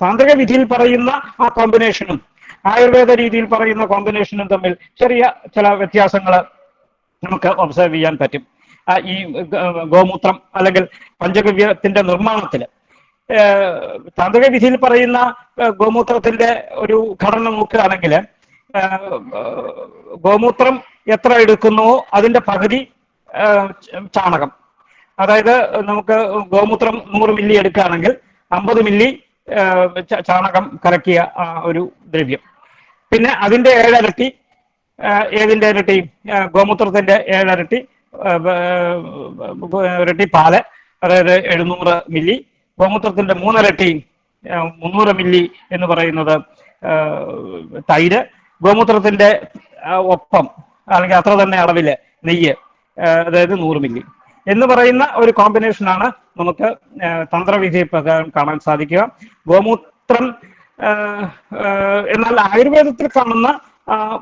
താന്ത്രിക വിധിയിൽ പറയുന്ന ആ കോമ്പിനേഷനും ആയുർവേദ രീതിയിൽ പറയുന്ന കോമ്പിനേഷനും തമ്മിൽ ചെറിയ ചില വ്യത്യാസങ്ങൾ നമുക്ക് ഒബ്സർവ് ചെയ്യാൻ പറ്റും. ഈ ഗോമൂത്രം അല്ലെങ്കിൽ പഞ്ചഗവ്യത്തിന്റെ നിർമ്മാണത്തിൽ താന്ത്രിക വിധിയിൽ പറയുന്ന ഗോമൂത്രത്തിന്റെ ഒരു ഘടന നോക്കുകയാണെങ്കിൽ ഗോമൂത്രം എത്ര എടുക്കുന്നുവോ അതിന്റെ പകുതി ചാണകം. അതായത് നമുക്ക് ഗോമൂത്രം നൂറ് മില്ലി എടുക്കുകയാണെങ്കിൽ അമ്പത് മില്ലി ചാണകം കറക്കിയ ആ ഒരു ദ്രവ്യം. പിന്നെ അതിന്റെ ഏഴരട്ടി ഏതിന്റെ ഇരട്ടി? ഗോമൂത്രത്തിന്റെ ഏഴരട്ടി ഇരട്ടി പാൽ അതായത് എഴുന്നൂറ് മില്ലി. ഗോമൂത്രത്തിന്റെ മൂന്നിരട്ടി മുന്നൂറ് മില്ലി എന്ന് പറയുന്നത് തൈര്. ഗോമൂത്രത്തിന്റെ ഒപ്പം അല്ലെങ്കിൽ അത്ര തന്നെ അളവിൽ നെയ്യ് അതായത് നൂറ് മില്ലി. എന്ന് പറയുന്ന ഒരു കോമ്പിനേഷനാണ് നമുക്ക് തന്ത്രവിധി കാണാൻ സാധിക്കുക. ഗോമൂത്രം എന്നാൽ ആയുർവേദത്തിൽ കാണുന്ന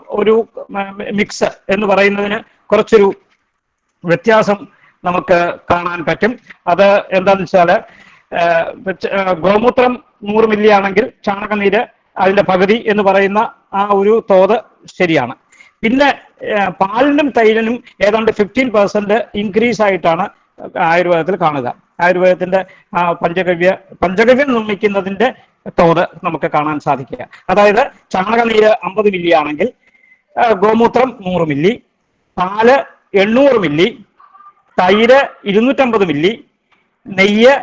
ഒരു മിക്സ് എന്ന് പറയുന്നതിന് കുറച്ചൊരു വ്യത്യാസം നമുക്ക് കാണാൻ പറ്റും. അത് എന്താന്ന് വെച്ചാൽ ആ, വെച്ച്- ആ, ഗോമൂത്രം നൂറ് മില്ലി ആണെങ്കിൽ ചാണകനീര് അതിന്റെ പകുതി എന്ന് പറയുന്ന ആ ഒരു തോത് ശരിയാണ്. പിന്നെ പാലിനും തൈരിനും ഏതാണ്ട് ഫിഫ്റ്റീൻ പെർസെന്റ് ഇൻക്രീസ് ആയിട്ടാണ് ആയുർവേദത്തിൽ കാണുക. ആയുർവേദത്തിന്റെ പഞ്ചഗവ്യ പഞ്ചഗവ്യ നിർമ്മിക്കുന്നതിന്റെ തോത് നമുക്ക് കാണാൻ സാധിക്കുക. അതായത് ചാണകനീര് അമ്പത് മില്ലി ആണെങ്കിൽ ഗോമൂത്രം നൂറ് മില്ലി പാൽ എണ്ണൂറ് മില്ലി തൈര് ഇരുന്നൂറ്റമ്പത് മില്ലി നെയ്യ്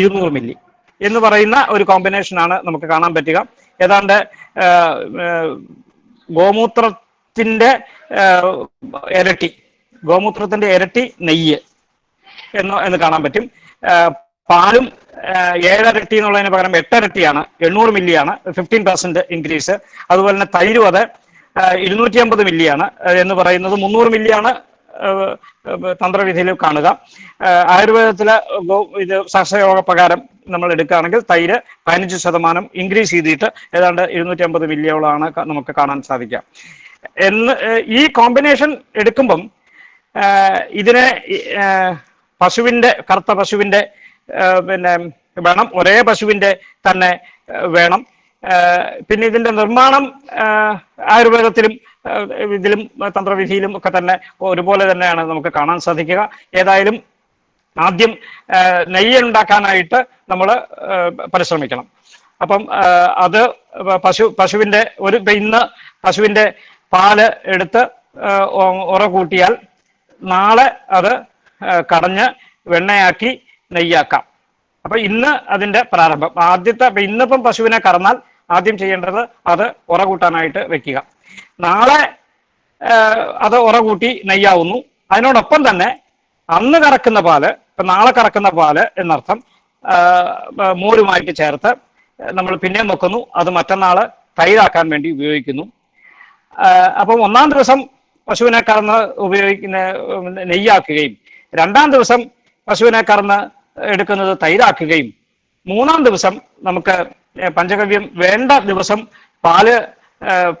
ഇരുന്നൂറ് മില്ലി എന്ന് പറയുന്ന ഒരു കോമ്പിനേഷനാണ് നമുക്ക് കാണാൻ പറ്റുക. ഏതാണ്ട് ഗോമൂത്രത്തിന്റെ ഇരട്ടി ഗോമൂത്രത്തിന്റെ ഇരട്ടി നെയ്യ് എന്ന് എന്ന് കാണാൻ പറ്റും. പാലും ഏഴരട്ടി എന്നുള്ളതിന് പകരം എട്ടരട്ടിയാണ് എണ്ണൂറ് മില്ലിയാണ് ഫിഫ്റ്റീൻ പെർസെന്റ് ഇൻക്രീസ് അതുപോലെ തന്നെ തൈരും അത് ഇരുന്നൂറ്റി അമ്പത് മില്ലിയാണ്. എന്ന് പറയുന്നത് മുന്നൂറ് മില്ലിയാണ് തന്ത്രവിധിയിൽ കാണുക. ആയുർവേദത്തിലെ ഇത് സഹസയോഗ പ്രകാരം നമ്മൾ എടുക്കുകയാണെങ്കിൽ തൈര് പതിനഞ്ച് ശതമാനം ഇൻക്രീസ് ചെയ്തിട്ട് ഏതാണ്ട് ഇരുന്നൂറ്റി അമ്പത് മില്ലിയോളമാണ് നമുക്ക് കാണാൻ സാധിക്കുക. എന്ന് ഈ കോമ്പിനേഷൻ എടുക്കുമ്പം ഇതിനെ പശുവിന്റെ കറുത്ത പശുവിന്റെ പിന്നെ വേണം ഒരേ പശുവിന്റെ തന്നെ വേണം. പിന്നെ ഇതിന്റെ നിർമ്മാണം ആയുർവേദത്തിലും ഇതിലും തന്ത്രവിധിയിലും ഒക്കെ തന്നെ ഒരുപോലെ തന്നെയാണ് നമുക്ക് കാണാൻ സാധിക്കുക. ഏതായാലും ആദ്യം നെയ്യ് ഉണ്ടാക്കാനായിട്ട് നമ്മൾ പരിശ്രമിക്കണം. അപ്പം അത് പശു പശുവിന്റെ ഒരു ഇന്ന് പശുവിന്റെ പാൽ എടുത്ത് ഉറ കൂട്ടിയാൽ നാളെ അത് കടഞ്ഞ് വെണ്ണയാക്കി നെയ്യാക്കാം. അപ്പൊ ഇന്ന് അതിന്റെ പ്രാരംഭം. ആദ്യത്തെ ഇന്നിപ്പം പശുവിനെ കറന്നാൽ ആദ്യം ചെയ്യേണ്ടത് അത് ഉറ കൂട്ടാനായിട്ട് വെക്കുക. നാളെ അത് ഉറ കൂട്ടി നെയ്യാവുന്നു. അതിനോടൊപ്പം തന്നെ അന്ന് കറക്കുന്ന പാൽ ഇപ്പൊ നാളെ കറക്കുന്ന പാൽ എന്നർത്ഥം മോരുമായിട്ട് ചേർത്ത് നമ്മൾ പിന്നെയും വെക്കുന്നു. അത് മറ്റന്നാൾ തൈരാക്കാൻ വേണ്ടി ഉപയോഗിക്കുന്നു. അപ്പം ഒന്നാം ദിവസം പശുവിനെ കറന്ന് ഉപയോഗിക്കുന്ന നെയ്യാക്കുകയും രണ്ടാം ദിവസം പശുവിനെ കറന്ന് എടുക്കുന്നത് തൈരാക്കുകയും മൂന്നാം ദിവസം നമുക്ക് പഞ്ചഗവ്യം വേണ്ട ദിവസം പാൽ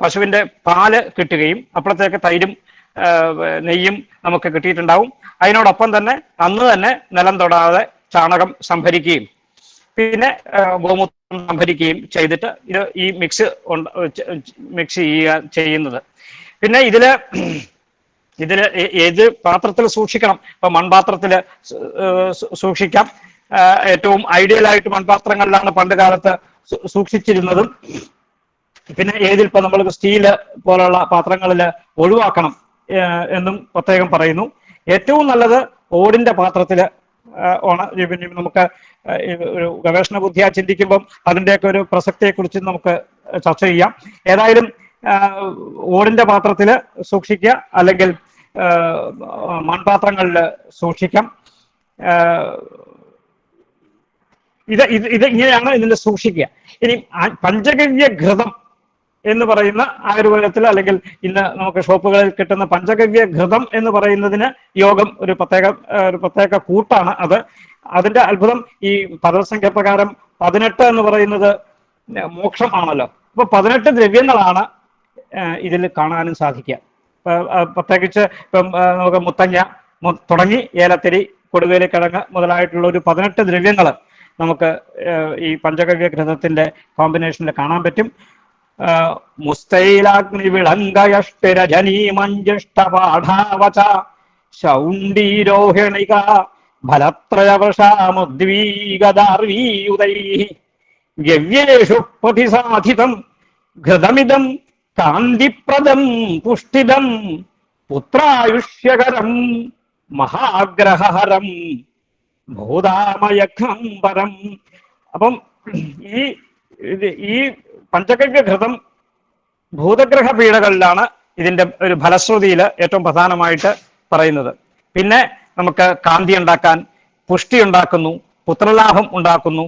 പശുവിന്റെ പാൽ കിട്ടുകയും അപ്പോഴത്തേക്ക് തൈരും നെയ്യും നമുക്ക് കിട്ടിയിട്ടുണ്ടാവും. അതിനോടൊപ്പം തന്നെ അന്ന് തന്നെ നിലം തൊടാതെ ചാണകം സംഭരിക്കുകയും പിന്നെ ഗോമൂത്രം സംഭരിക്കുകയും ചെയ്തിട്ട് ഇത് ഈ മിക്സ് മിക്സ് ചെയ്യുക ചെയ്യുന്നത്. പിന്നെ ഇതിൽ ഇതിൽ ഏത് പാത്രത്തിൽ സൂക്ഷിക്കണം? ഇപ്പൊ മൺപാത്രത്തിൽ സൂക്ഷിക്കാം. ഏറ്റവും ഐഡിയൽ ആയിട്ട് മൺപാത്രങ്ങളിലാണ് പണ്ട് കാലത്ത് സൂക്ഷിച്ചിരുന്നതും. പിന്നെ ഏതിൽ ഇപ്പൊ നമ്മൾ സ്റ്റീൽ പോലുള്ള പാത്രങ്ങളിൽ ഒഴിവാക്കണം എന്നും പ്രത്യേകം പറയുന്നു. ഏറ്റവും നല്ലത് ഓടിന്റെ പാത്രത്തിൽ ഈ നമുക്ക് ഒരു ഗവേഷണ ബുദ്ധിയാ ചിന്തിക്കുമ്പം അതിന്റെയൊക്കെ ഒരു പ്രസക്തിയെ കുറിച്ച് നമുക്ക് ചർച്ച ചെയ്യാം. ഏതായാലും ഓടിന്റെ പാത്രത്തിൽ സൂക്ഷിക്കുക അല്ലെങ്കിൽ മൺപാത്രങ്ങളിൽ സൂക്ഷിക്കാം. ഇത് ഇത് ഇത് ഇങ്ങനെയാണ് ഇതിന്റെ സൂക്ഷിക്കുക. ഇനി പഞ്ചഗവ്യ ഘൃതം എന്ന് പറയുന്ന ആയുർവേദത്തിൽ അല്ലെങ്കിൽ ഇന്ന് നമുക്ക് ഷോപ്പുകളിൽ കിട്ടുന്ന പഞ്ചഗവ്യ ഘൃതം എന്ന് പറയുന്നതിന് യോഗം ഒരു പ്രത്യേക ഒരു പ്രത്യേക കൂട്ടാണ് അത്. അതിന്റെ അത്ഭുതം ഈ പദസംഖ്യ പ്രകാരം പതിനെട്ട് എന്ന് പറയുന്നത് മോക്ഷം ആണല്ലോ. അപ്പൊ പതിനെട്ട് ദ്രവ്യങ്ങളാണ് ഇതിൽ കാണാനും സാധിക്കുക. പ്രത്യേകിച്ച് ഇപ്പം നമുക്ക് മുത്തങ്ങ തുടങ്ങി ഏലത്തിരി കൊടുവേലിക്കിഴങ്ങ് മുതലായിട്ടുള്ള ഒരു പതിനെട്ട് ദ്രവ്യങ്ങൾ നമുക്ക് ഈ പഞ്ചകവ്യ ഗ്രന്ഥത്തിന്റെ കോമ്പിനേഷനിൽ കാണാൻ പറ്റും. ആഹ്, മുസ്തൈലാഗ്നി വിളങ്കയഷ്ടിരജനീ മഞ്ജുഷ്ടപാഠാവച ശൗണ്ടീരോഹിണിക ഫലത്രയവൃഷാമുദ്വീഗദാർവീയുതൈ ഗവ്യേഷു പ്രതിസാധിതം ഘൃതമിതം കാന്തിപ്രദം പുഷ്ടിതം പുത്രായുഷ്യകരം മഹാഗ്രഹഹരം ഭൂതാമയഘംബരം അപ്പം ഈ ഈ പഞ്ചഗവ്യ ഘൃതം ഭൂതഗ്രഹ പീഡകളിലാണ് ഇതിന്റെ ഒരു ഫലശ്രുതിയിൽ ഏറ്റവും പ്രധാനമായിട്ട് പറയുന്നത്. പിന്നെ നമുക്ക് കാന്തി ഉണ്ടാക്കാൻ പുഷ്ടി ഉണ്ടാക്കുന്നു പുത്രലാഭം ഉണ്ടാക്കുന്നു.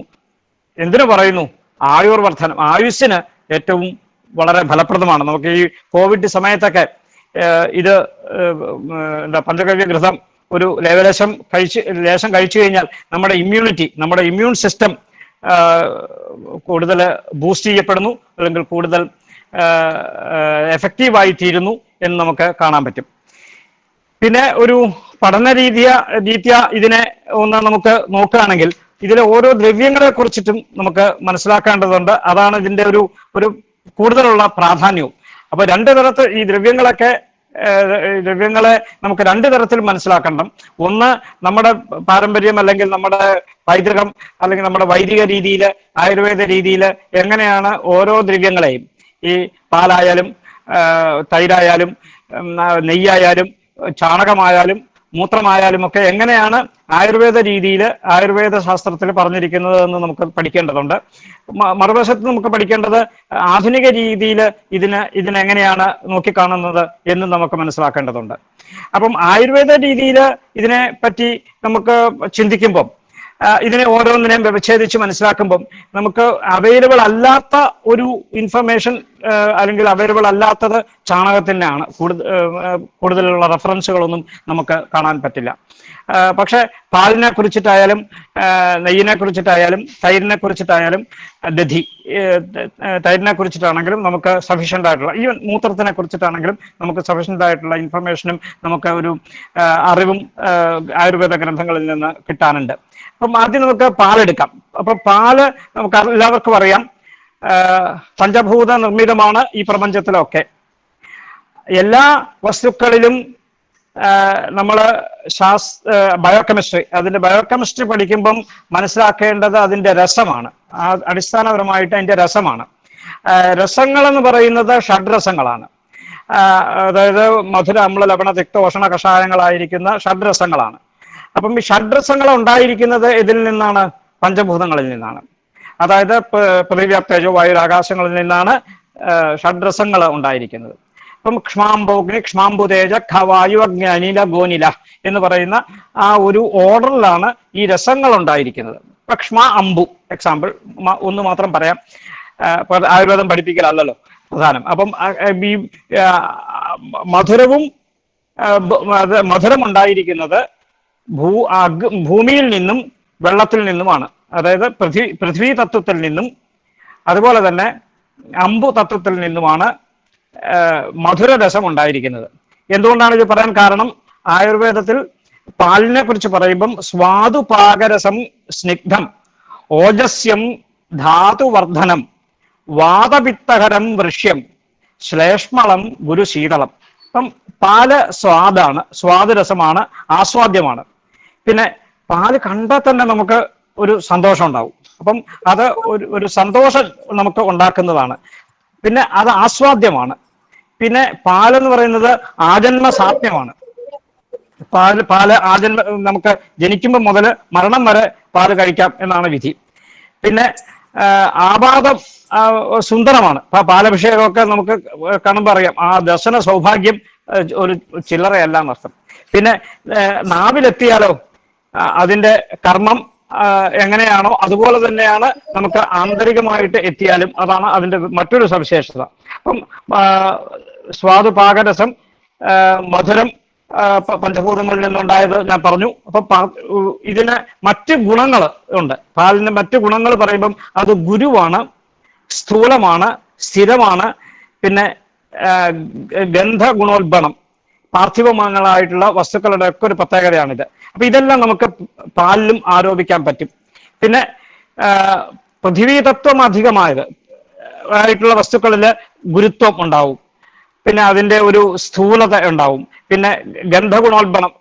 എന്തിനു പറയുന്നു? ആയുർവർദ്ധനം. ആയുസ്സിന് ഏറ്റവും വളരെ ഫലപ്രദമാണ്. നമുക്ക് ഈ കോവിഡ് സമയത്തൊക്കെ ഇത് എന്താ പഞ്ചകവ്യ ഘൃതം ഒരു ലേവലേശം കഴിച്ച് ലേശം കഴിച്ചു കഴിഞ്ഞാൽ നമ്മുടെ ഇമ്മ്യൂണിറ്റി നമ്മുടെ ഇമ്മ്യൂൺ സിസ്റ്റം കൂടുതൽ ബൂസ്റ്റ് ചെയ്യപ്പെടുന്നു അല്ലെങ്കിൽ കൂടുതൽ എഫക്റ്റീവായി തീരുന്നു എന്ന് നമുക്ക് കാണാൻ പറ്റും. പിന്നെ ഒരു പഠന രീതിയ രീതിയ ഇതിനെ ഒന്ന് നമുക്ക് നോക്കുകയാണെങ്കിൽ ഇതിലെ ഓരോ ദ്രവ്യങ്ങളെ കുറിച്ചിട്ടും നമുക്ക് മനസ്സിലാക്കേണ്ടതുണ്ട്. അതാണ് ഇതിന്റെ ഒരു ഒരു കൂടുതലുള്ള പ്രാധാന്യവും. അപ്പൊ രണ്ട് തരത്തിൽ ഈ ദ്രവ്യങ്ങളൊക്കെ ദ്രവ്യങ്ങളെ നമുക്ക് രണ്ട് തരത്തിൽ മനസ്സിലാക്കണം. ഒന്ന് നമ്മുടെ പാരമ്പര്യം അല്ലെങ്കിൽ നമ്മുടെ പൈതൃകം അല്ലെങ്കിൽ നമ്മുടെ വൈദിക രീതിയിൽ ആയുർവേദ രീതിയിൽ എങ്ങനെയാണ് ഓരോ ദ്രവ്യങ്ങളെയും ഈ പാലായാലും തൈരായാലും നെയ്യായാലും ചാണകമായാലും മൂത്രമായാലും ഒക്കെ എങ്ങനെയാണ് ആയുർവേദ രീതിയിൽ ആയുർവേദ ശാസ്ത്രത്തിൽ പറഞ്ഞിരിക്കുന്നത് എന്ന് നമുക്ക് പഠിക്കേണ്ടതുണ്ട്. മറുവശത്ത് നമുക്ക് പഠിക്കേണ്ടത് ആധുനിക രീതിയിൽ ഇതിന് ഇതിനെങ്ങനെയാണ് നോക്കിക്കാണുന്നത് എന്ന് നമുക്ക് മനസ്സിലാക്കേണ്ടതുണ്ട്. അപ്പം ആയുർവേദ രീതിയിൽ ഇതിനെ പറ്റി നമുക്ക് ചിന്തിക്കുമ്പം ഇതിനെ ഓരോന്നിനെയും വ്യവച്ഛേദിച്ച് മനസ്സിലാക്കുമ്പം നമുക്ക് അവൈലബിൾ അല്ലാത്ത ഒരു ഇൻഫർമേഷൻ അല്ലെങ്കിൽ അവൈലബിൾ അല്ലാത്തത് ചാണകത്തിനാണ്. കൂടുതൽ കൂടുതലുള്ള റെഫറൻസുകളൊന്നും നമുക്ക് കാണാൻ പറ്റില്ല. പക്ഷെ പാലിനെ കുറിച്ചിട്ടായാലും നെയ്യിനെ കുറിച്ചിട്ടായാലും തൈരിനെ കുറിച്ചിട്ടായാലും ദധി തൈരിനെ കുറിച്ചിട്ടാണെങ്കിലും നമുക്ക് സഫീഷ്യന്റ് ആയിട്ടുള്ള ഈ മൂത്രത്തിനെ കുറിച്ചിട്ടാണെങ്കിലും നമുക്ക് സഫീഷ്യന്റ് ആയിട്ടുള്ള ഇൻഫർമേഷനും നമുക്ക് ഒരു അറിവും ആയുർവേദ ഗ്രന്ഥങ്ങളിൽ നിന്ന് കിട്ടാനുണ്ട്. അപ്പം ആദ്യം നമുക്ക് പാലെടുക്കാം. അപ്പൊ പാൽ നമുക്ക് എല്ലാവർക്കും അറിയാം. പഞ്ചഭൂത നിർമ്മിതമാണ് ഈ പ്രപഞ്ചത്തിലൊക്കെ. എല്ലാ വസ്തുക്കളിലും നമ്മൾ ശാസ് ബയോകെമിസ്ട്രി അതിന്റെ ബയോകെമിസ്ട്രി പഠിക്കുമ്പം മനസ്സിലാക്കേണ്ടത് അതിന്റെ രസമാണ്. അടിസ്ഥാനപരമായിട്ട് അതിന്റെ രസമാണ്. രസങ്ങൾ എന്ന് പറയുന്നത് ഷഡ്രസങ്ങളാണ്. രസങ്ങളാണ് അതായത് മധുര അമ്ല ലവണ തിക്തോഷണ കഷായങ്ങളായിരിക്കുന്ന ഷഡ്രസങ്ങളാണ്. അപ്പം ഈ ഷഡ്രസങ്ങൾ ഉണ്ടായിരിക്കുന്നത് ഇതിൽ നിന്നാണ് പഞ്ചഭൂതങ്ങളിൽ നിന്നാണ്. അതായത് പ- പൃഥിവ്യാ തേജോ വായു ആകാശങ്ങളിൽ നിന്നാണ് ഷഡ്രസങ്ങൾ ഉണ്ടായിരിക്കുന്നത്. അപ്പം ക്ഷ്മാംബോഗ്നി ക്ഷ്മാംബുതേജ ഖവായു അഗ്നി അനില ഗോനില എന്ന് പറയുന്ന ആ ഒരു ഓർഡറിലാണ് ഈ രസങ്ങൾ ഉണ്ടായിരിക്കുന്നത്. ഇപ്പൊ ക്ഷ്മ അമ്പു എക്സാമ്പിൾ ഒന്ന് മാത്രം പറയാം. ആയുർവേദം പഠിപ്പിക്കലല്ലോ പ്രധാനം. അപ്പം ഈ മധുരവും മധുരം ഉണ്ടായിരിക്കുന്നത് ഭൂ ഭൂമിയിൽ നിന്നും വെള്ളത്തിൽ നിന്നുമാണ്. അതായത് പൃഥ്വി പൃഥ്വി തത്വത്തിൽ നിന്നും അതുപോലെ തന്നെ അമ്പു തത്വത്തിൽ നിന്നുമാണ് മധുര മധുരരസം ഉണ്ടായിരിക്കുന്നത്. എന്തുകൊണ്ടാണ് ഇത് പറയാൻ കാരണം? ആയുർവേദത്തിൽ പാലിനെ കുറിച്ച് പറയുമ്പം സ്വാദുപാകരസം സ്നിഗ്ധം ഓജസ്യം ധാതുവർദ്ധനം വാതപിത്തകരം വൃഷ്യം ശ്ലേഷ്മളം ഗുരുശീതളം. അപ്പം പാൽ സ്വാദാണ് സ്വാദുരസമാണ് ആസ്വാദ്യമാണ്. പിന്നെ പാൽ കണ്ടാൽ തന്നെ നമുക്ക് ഒരു സന്തോഷം ഉണ്ടാവും. അപ്പം അത് ഒരു ഒരു സന്തോഷം നമുക്ക് ഉണ്ടാക്കുന്നതാണ്. പിന്നെ അത് ആസ്വാദ്യമാണ്. പിന്നെ പാലെന്ന് പറയുന്നത് ആജന്മ സാധ്യമാണ്. പാൽ പാൽ ആജന്മ നമുക്ക് ജനിക്കുമ്പോൾ മുതൽ മരണം വരെ പാൽ കഴിക്കാം എന്നാണ് വിധി. പിന്നെ ആപാദം സുന്ദരമാണ്. പാലഭിഷേകമൊക്കെ നമുക്ക് കാണുമ്പോൾ അറിയാം. ആ ദർശന സൗഭാഗ്യം ഒരു ചില്ലറയല്ല എന്നർത്ഥം. പിന്നെ നാവിലെത്തിയാലോ? അതിന്റെ കർമ്മം എങ്ങനെയാണോ അതുപോലെ തന്നെയാണ് നമുക്ക് ആന്തരികമായിട്ട് എത്തിയാലും അതാണ് അതിന്റെ മറ്റൊരു സവിശേഷത. അപ്പം സ്വാദുപാകരസം മധുരം പഞ്ചഭൂതങ്ങളിൽ നിന്നുണ്ടായത് ഞാൻ പറഞ്ഞു. അപ്പൊ ഇതിന് മറ്റ് ഗുണങ്ങൾ ഉണ്ട്. പാലിന് മറ്റ് ഗുണങ്ങൾ പറയുമ്പം അത് ഗുരുവാണ് സ്ഥൂലമാണ് സ്ഥിരമാണ് പിന്നെ ഗന്ധ ഗുണോത്ഭണം പാർത്ഥിവമാങ്ങളായിട്ടുള്ള വസ്തുക്കളുടെ ഒക്കെ ഒരു പ്രത്യേകതയാണിത്. അപ്പൊ ഇതെല്ലാം നമുക്ക് പാലിലും ആരോപിക്കാൻ പറ്റും. പിന്നെ പൃഥ്വീതത്വം അധികമായത് ആയിട്ടുള്ള വസ്തുക്കളിൽ ഗുരുത്വം ഉണ്ടാവും. പിന്നെ അതിന്റെ ഒരു സ്ഥൂലത ഉണ്ടാവും. പിന്നെ ഗന്ധഗുണോത്ബണം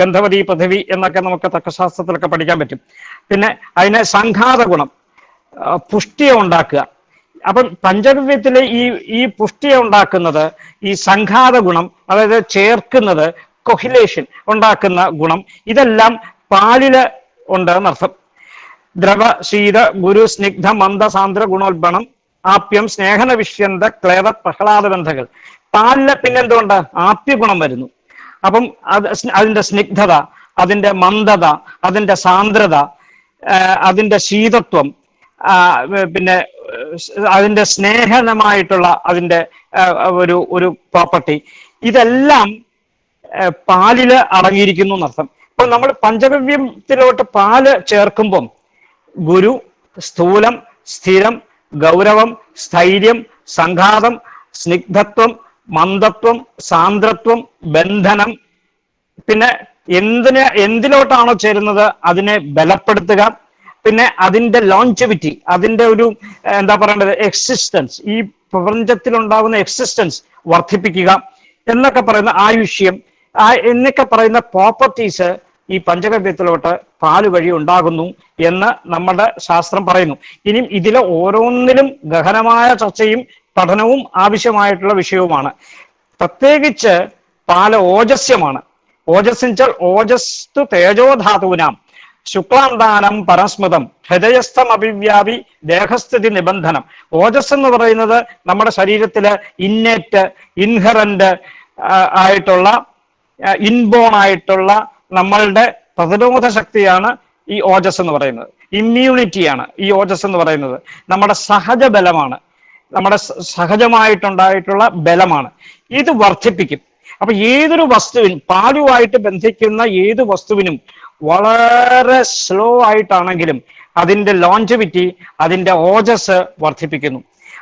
ഗന്ധവതി പൃഥിവി എന്നൊക്കെ നമുക്ക് തർക്കശാസ്ത്രത്തിലൊക്കെ പഠിക്കാൻ പറ്റും. പിന്നെ അതിനെ സംഘാത ഗുണം പുഷ്ടിയെ ഉണ്ടാക്കുക. അപ്പം പഞ്ചഗവ്യത്തിലെ ഈ ഈ പുഷ്ടിയെ ഉണ്ടാക്കുന്നത് ഈ സംഘാത ഗുണം അതായത് ചേർക്കുന്നത് കൊഹിലേഷൻ ഉണ്ടാക്കുന്ന ഗുണം. ഇതെല്ലാം പാലിൽ ഉണ്ട് എന്നർത്ഥം ദ്രവ ശീത ഗുരു സ്നിഗ്ധ മന്ദ സാന്ദ്ര ഗുണോത്ബണം ആപ്യം സ്നേഹന വിഷ്യന്ത ക്ലേവ പ്രഹ്ലാദ ബന്ധകൾ പാലിൽ പിന്നെന്തുകൊണ്ട് ആപ്യ ഗുണം വരുന്നു. അപ്പം അത് അതിന്റെ സ്നിഗ്ധത അതിന്റെ മന്ദത അതിന്റെ സാന്ദ്രത അതിന്റെ ശീതത്വം പിന്നെ അതിന്റെ സ്നേഹനമായിട്ടുള്ള അതിന്റെ ഒരു ഒരു പ്രോപ്പർട്ടി ഇതെല്ലാം പാലിൽ അടങ്ങിയിരിക്കുന്നു എന്നർത്ഥം. ഇപ്പൊ നമ്മൾ പഞ്ചഗവ്യത്തിലോട്ട് പാൽ ചേർക്കുമ്പം ഗുരു സ്ഥൂലം സ്ഥിരം ഗൗരവം സ്ഥൈര്യം സംഘാതം സ്നിഗ്ധത്വം മന്ദത്വം സാന്ദ്രത്വം ബന്ധനം. പിന്നെ എന്തിന് എന്തിലോട്ടാണോ ചേരുന്നത് അതിനെ ബലപ്പെടുത്തുക. പിന്നെ അതിന്റെ ലോഞ്ചവിറ്റി അതിന്റെ ഒരു എന്താ പറയേണ്ടത് എക്സിസ്റ്റൻസ് ഈ പ്രപഞ്ചത്തിൽ ഉണ്ടാകുന്ന എക്സിസ്റ്റൻസ് വർദ്ധിപ്പിക്കുക എന്നൊക്കെ പറയുന്ന ആയുഷ്യം. ആ എന്നൊക്കെ പറയുന്ന പ്രോപ്പർട്ടീസ് ഈ പഞ്ചഗവ്യത്തിലോട്ട് പാൽ വഴി ഉണ്ടാകുന്നു എന്ന് നമ്മുടെ ശാസ്ത്രം പറയുന്നു. ഇനിയും ഇതിലെ ഓരോന്നിലും ഗഹനമായ ചർച്ചയും പഠനവും ആവശ്യമായിട്ടുള്ള വിഷയവുമാണ്. പ്രത്യേകിച്ച് പാൽ ഓജസ്യമാണ്. ഓജസ്സിച്ചാൽ ഓജസ്തു തേജോധാതുവിനാം. ശുക്ലാന്താനം പരസ്മൃതം ഹൃദയസ്ഥം അഭിവ്യാപി ദേഹസ്ഥിതി നിബന്ധനം. ഓജസ് എന്ന് പറയുന്നത് നമ്മുടെ ശരീരത്തിലെ ഇന്നേറ്റ് ഇൻഹറന്റ് ആയിട്ടുള്ള ഇൻബോൺ ആയിട്ടുള്ള നമ്മളുടെ പ്രതിരോധ ശക്തിയാണ് ഈ ഓജസ് എന്ന് പറയുന്നത്. ഇമ്മ്യൂണിറ്റിയാണ് ഈ ഓജസ് എന്ന് പറയുന്നത്. നമ്മുടെ സഹജ ബലമാണ് നമ്മുടെ സഹജമായിട്ടുണ്ടായിട്ടുള്ള ബലമാണ്. ഇത് വർദ്ധിപ്പിക്കും. അപ്പൊ ഏതൊരു വസ്തുവിനും പാലുമായിട്ട് ബന്ധിക്കുന്ന ഏത് വസ്തുവിനും വളരെ സ്ലോ ആയിട്ടാണെങ്കിലും അതിന്റെ ലോഞ്ചവിറ്റി അതിന്റെ ഓജസ് വർദ്ധിപ്പിക്കുന്നു.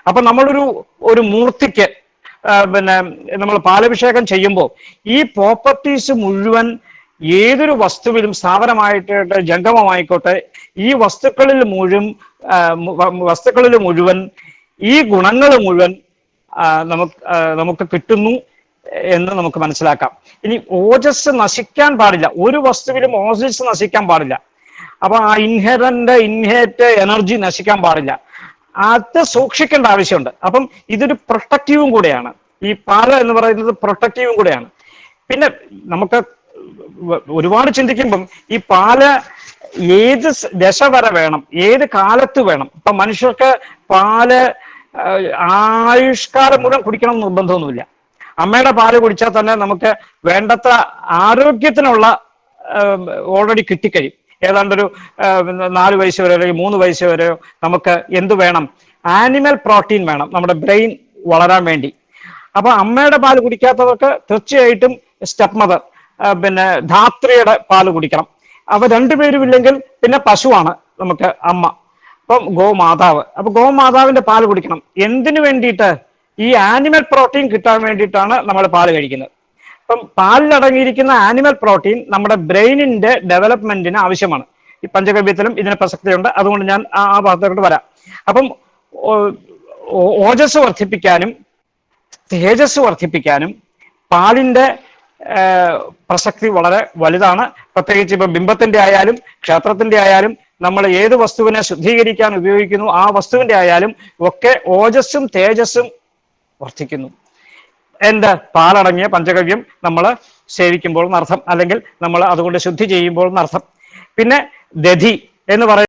അപ്പൊ നമ്മളൊരു ഒരു മൂർത്തിക്ക് പിന്നെ നമ്മൾ പാലഭിഷേകം ചെയ്യുമ്പോൾ ഈ പ്രോപ്പർട്ടീസ് മുഴുവൻ ഏതൊരു വസ്തുവിലും സ്ഥാപനമായിട്ട് ജംഗമമായിക്കോട്ടെ ഈ വസ്തുക്കളിൽ മുഴുവൻ വസ്തുക്കളിൽ മുഴുവൻ ഈ ഗുണങ്ങൾ മുഴുവൻ നമുക്ക് നമുക്ക് കിട്ടുന്നു എന്ന് നമുക്ക് മനസ്സിലാക്കാം. ഇനി ഓജസ് നശിക്കാൻ പാടില്ല. ഒരു വസ്തുവിലും ഓജസ് നശിക്കാൻ പാടില്ല. അപ്പൊ ആ ഇൻഹെറന്റ് ഇൻഹേറ്റ് എനർജി നശിക്കാൻ പാടില്ല. അത് സൂക്ഷിക്കേണ്ട ആവശ്യമുണ്ട്. അപ്പം ഇതൊരു പ്രൊട്ടക്റ്റീവും കൂടെയാണ്. ഈ പാല എന്ന് പറയുന്നത് പ്രൊട്ടക്റ്റീവും കൂടെയാണ്. പിന്നെ നമുക്ക് ഒരുപാട് ചിന്തിക്കുമ്പം ഈ പാല ഏത് ദശ വരെ വേണം ഏത് കാലത്ത് വേണം? ഇപ്പൊ മനുഷ്യർക്ക് പാൽ ആയുഷ്കാരം മുഴുവൻ കുടിക്കണം എന്ന് നിർബന്ധമൊന്നുമില്ല. അമ്മയുടെ പാൽ കുടിച്ചാൽ തന്നെ നമുക്ക് വേണ്ടത്ര ആരോഗ്യത്തിനുള്ള ഓൾറെഡി കിട്ടിക്കഴിയും. ഏതാണ്ടൊരു നാല് വയസ്സ് വരെ അല്ലെങ്കിൽ മൂന്ന് വയസ്സ് വരെ നമുക്ക് എന്ത് വേണം? ആനിമൽ പ്രോട്ടീൻ വേണം നമ്മുടെ ബ്രെയിൻ വളരാൻ വേണ്ടി. അപ്പൊ അമ്മയുടെ പാൽ കുടിക്കാത്തവർക്ക് തീർച്ചയായിട്ടും സ്റ്റെപ്പ് മദർ പിന്നെ ധാത്രിയുടെ പാൽ കുടിക്കണം. അവ രണ്ടുപേരും ഇല്ലെങ്കിൽ പിന്നെ പശുവാണ് നമുക്ക് അമ്മ. അപ്പം ഗോമാതാവ്. അപ്പൊ ഗോമാതാവിന്റെ പാൽ കുടിക്കണം. എന്തിനു വേണ്ടിയിട്ട്? ഈ ആനിമൽ പ്രോട്ടീൻ കിട്ടാൻ വേണ്ടിയിട്ടാണ് നമ്മൾ പാൽ കഴിക്കുന്നത്. അപ്പം പാലിലടങ്ങിയിരിക്കുന്ന ആനിമൽ പ്രോട്ടീൻ നമ്മുടെ ബ്രെയിനിന്റെ ഡെവലപ്മെന്റിന് ആവശ്യമാണ്. ഈ പഞ്ചഗവ്യത്തിലും ഇതിന് പ്രസക്തിയുണ്ട്. അതുകൊണ്ട് ഞാൻ ആ ഭാഗത്തോട്ട് വരാം. അപ്പം ഓജസ് വർദ്ധിപ്പിക്കാനും തേജസ് വർദ്ധിപ്പിക്കാനും പാലിന്റെ പ്രസക്തി വളരെ വലുതാണ്. പ്രത്യേകിച്ച് ഇപ്പം ബിംബത്തിന്റെ ആയാലും ക്ഷേത്രത്തിന്റെ ആയാലും നമ്മൾ ഏത് വസ്തുവിനെ ശുദ്ധീകരിക്കാൻ ഉപയോഗിക്കുന്നു ആ വസ്തുവിന്റെ ആയാലും ഒക്കെ ഓജസ്സും തേജസ്സും വർദ്ധിക്കുന്നു. എന്ത് പാലടങ്ങിയ പഞ്ചഗവ്യം നമ്മൾ സേവിക്കുമ്പോൾ എന്നർത്ഥം അല്ലെങ്കിൽ നമ്മൾ അതുകൊണ്ട് ശുദ്ധി ചെയ്യുമ്പോൾ എന്നർത്ഥം പിന്നെ ദധി എന്ന് പറയുന്നത്